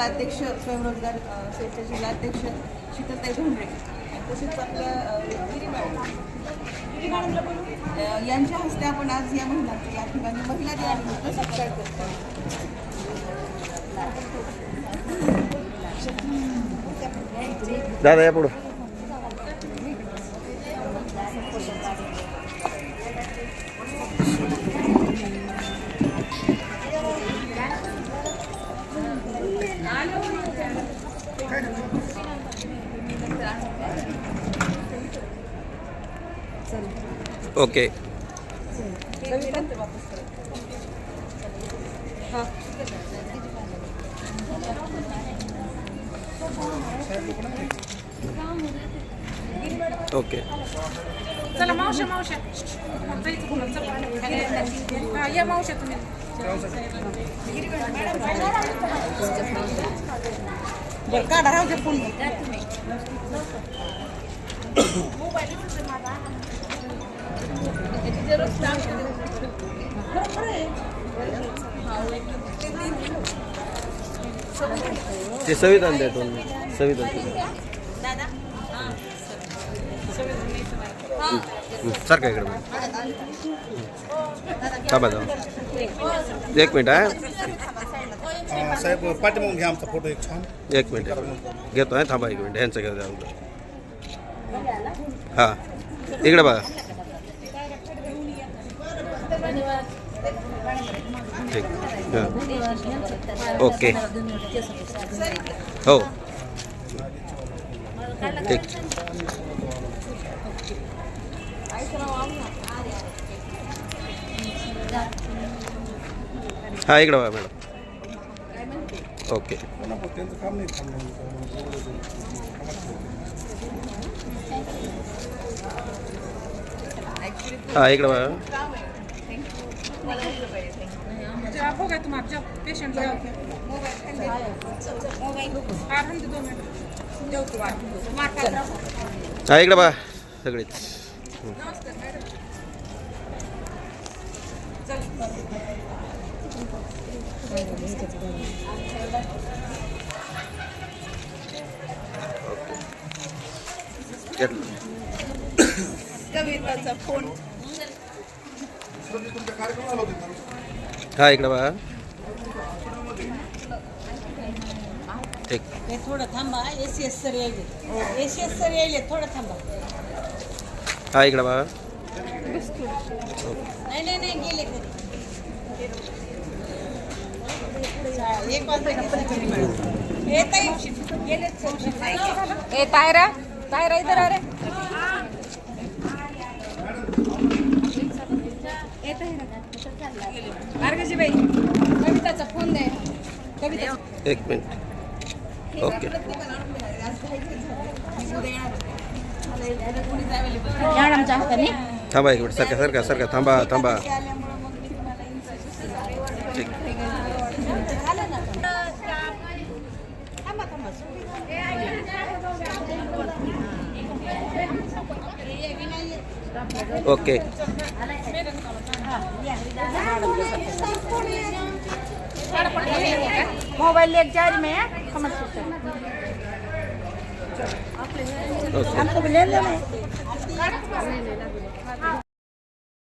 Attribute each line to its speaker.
Speaker 1: जिल्हाध्यक्ष स्वयंरोजगार अ, सेलच्या जिल्हाध्यक्ष शीतलताई धोंडरे तसेच आपल्या यांच्या हस्ते आपण आज या महिलांचा या ठिकाणी महिला दिनानिमित्त सत्कार करतो.
Speaker 2: दादा या पुढं. ओके. ओके.
Speaker 3: चला मावशा मावशा या मावशा तुम्ही.
Speaker 1: बरं काढा राहू दे फोन
Speaker 2: ते संविधान द्या दोन संविधान सारखं इकडे मग. थांबा एक मिनिट हा.
Speaker 4: हा, साहेब पाठीमागून घ्या आमचा फोटो एक छान.
Speaker 2: एक मिनिट. घेतो आहे थांबा एक मिनिट. ह्यांचं घेऊ द्या हां. इकडे बघा. ठीक. हां. ओके. हो. ठीक. हां इकडे बघा मॅडम. ओके. हां इकडे बघा.
Speaker 3: हो हाँ.
Speaker 2: हा इकडे बघा सगळेच. घेतलं
Speaker 1: कविताचा फोन.
Speaker 2: हा इकडे बघा. ठीक
Speaker 5: हे थोडं थांबा एस एस सर येईल एस एस सर येईल थोडं थांबा.
Speaker 2: हा इकडे बघा.
Speaker 5: नाही नाही नाही गेले घरी
Speaker 1: एक वाजता
Speaker 5: येत गेले
Speaker 3: ए तायरा तायरा इधर आ रे. मार्गजी बाई कविताचा फोन दे. कविता
Speaker 2: एक मिनिट. ओके. थांबा एक मिनिट. सारखा सारखा सारखा थांबा थांबा. ओके
Speaker 5: मोबाइल लेके जा रही में समझ सकते हमको ले लेना